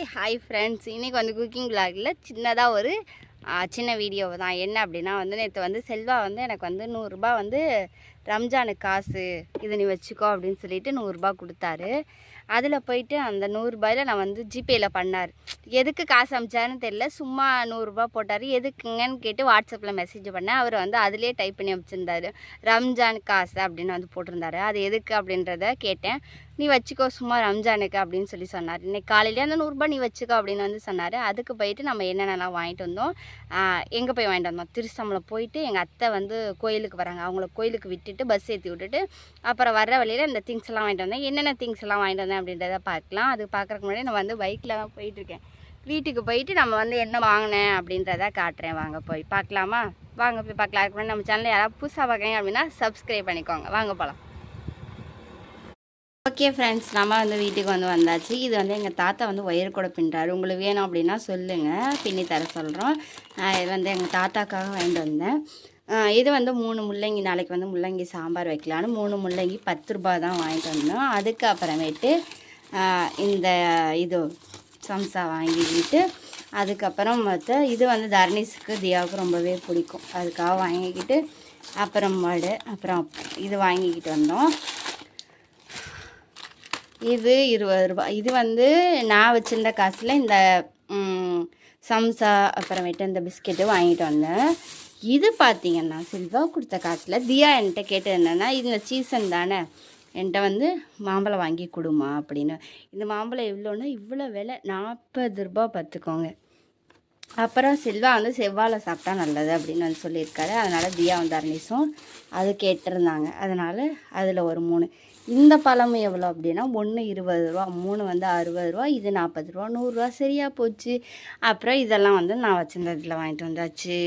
Hi hi friends இன்றைக்கி வந்து cooking விளாகில் சின்னதாக ஒரு சின்ன வீடியோ தான். என்ன அப்படின்னா வந்து நேற்று வந்து செல்வா வந்து எனக்கு வந்து நூறுரூபா வந்து ரம்ஜானுக்கு காசு இது நீ வச்சுக்கோ அப்படின்னு சொல்லிட்டு நூறுரூபா கொடுத்தாரு. அதில் போயிட்டு அந்த நூறுரூபாயில் நான் வந்து ஜிபேயில் பண்ணார். எதுக்கு காசு அமிச்சாருன்னு தெரியல. சும்மா நூறுரூபா போட்டார். எதுக்குங்கன்னு கேட்டு வாட்ஸ்அப்பில் மெசேஜ் பண்ணேன். அவர் வந்து அதிலே டைப் பண்ணி அமைச்சிருந்தாரு. ரம்ஜான் காசு அப்படின்னு வந்து போட்டிருந்தாரு. அது எதுக்கு அப்படின்றத கேட்டேன். நீ வச்சுக்கோ சும்மா ரம்ஜானுக்கு அப்படின்னு சொல்லி சொன்னார். இன்றைக்கி காலையிலே அந்த நூறுரூபா நீ வச்சுக்கோ அப்படின்னு வந்து சொன்னார். அதுக்கு போயிட்டு நம்ம என்னென்னலாம் வாங்கிட்டு வந்தோம். எங்கே போய் வாங்கிட்டு வந்தோம்? திருச்சம்பளம் போயிட்டு எங்கள் அத்தை வந்து கோயிலுக்கு வராங்க. அவங்கள கோயிலுக்கு விட்டுட்டு பஸ் ஏற்றி விட்டுட்டு அப்புறம் வர்ற வழியில் இந்த திங்ஸ் எல்லாம் வாங்கிட்டு வந்தேன். என்னென்ன திங்ஸ் எல்லாம் வாங்கிட்டு வந்தேன் அப்படின்றத பார்க்கலாம். அது பார்க்குறக்கு முன்னாடி நான் வந்து பைக்கில் தான் போயிட்டுருக்கேன் வீட்டுக்கு போயிட்டு நம்ம வந்து என்ன வாங்கினேன் அப்படின்றத காட்டுறேன். வாங்க போய் பார்க்கலாமா? வாங்க போய் பார்க்கலாம். அதுக்கு முன்னாடி நம்ம சேனலில் யாராவது புதுசாக பார்க்குறீங்க அப்படின்னா சப்ஸ்கிரைப் பண்ணிக்கோங்க. வாங்க போகலாம் ஓகே ஃப்ரெண்ட்ஸ் நம்ம வந்து வீட்டுக்கு வந்து வந்தாச்சு. இது வந்து எங்கள் தாத்தா வந்து ஒயர் கூட பின்னுறாரு உங்களுக்கு வேணும் அப்படின்னா சொல்லுங்கள் பின்னி தர சொல்கிறோம் இது வந்து எங்கள் தாத்தாக்காக வாங்கிட்டு வந்தேன். இது வந்து மூணு முள்ளங்கி நாளைக்கு வந்து முள்ளங்கி சாம்பார் வைக்கலான்னு மூணு முள்ளங்கி பத்து ரூபா தான் வாங்கிட்டு வந்தோம். அதுக்கு அப்புறமேட்டு இந்த இது சம்சா வாங்கிக்கிட்டு அதுக்கப்புறம் மற்ற இது வந்து தர்னிஸுக்கு தியாவுக்கு ரொம்பவே பிடிக்கும். அதுக்காக வாங்கிக்கிட்டு அப்புறம் மாடு அப்புறம் இது வாங்கிக்கிட்டு வந்தோம். இது இருபது ரூபாய் இது வந்து நான் வச்சுருந்த காசில் இந்த சம்சா அப்புறமேட்டு இந்த பிஸ்கெட்டு வாங்கிட்டு வந்தேன். இது பார்த்தீங்கன்னா சில்வா கொடுத்த காசில் தியா என்கிட்ட கேட்டது என்னென்னா இந்த சீசன் தானே என்கிட்ட வந்து மாம்பழம் வாங்கி கொடுமா அப்படின்னு. இந்த மாம்பழம் எவ்வளோன்னா இவ்வளோ விலை நாற்பது ரூபா பார்த்துக்கோங்க அப்புறம் செல்வா வந்து செவ்வாழை சாப்பிட்டா நல்லது அப்படின்னு வந்து சொல்லியிருக்காரு. அதனால் தியா வந்து அர்னிஸும் அது கேட்டிருந்தாங்க. அதனால் அதில் ஒரு மூணு. இந்த பழம் எவ்வளோ அப்படின்னா ஒன்று இருபது ரூபா மூணு வந்து அறுபது ரூபா இது நாற்பது ரூபா நூறுரூவா சரியாக போச்சு. அப்புறம் இதெல்லாம் வந்து நான் வச்சுருந்ததில் வாங்கிட்டு வந்தாச்சு.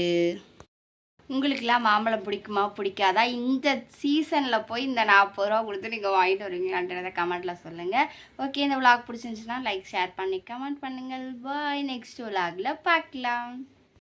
உங்களுக்கெல்லாம் மாம்பழம் பிடிக்குமா பிடிக்காதா? இந்த சீசனில் போய் இந்த நாற்பது ரூபா கொடுத்து நீங்கள் வாங்கிட்டு வருவீங்களான்றத கமெண்ட்டில் சொல்லுங்கள் ஓகே இந்த விளாக் பிடிச்சிருந்துச்சுன்னா லைக் ஷேர் பண்ணி கமெண்ட் பண்ணுங்கள். பாய் நெக்ஸ்ட் விளாகில் பார்க்கலாம்.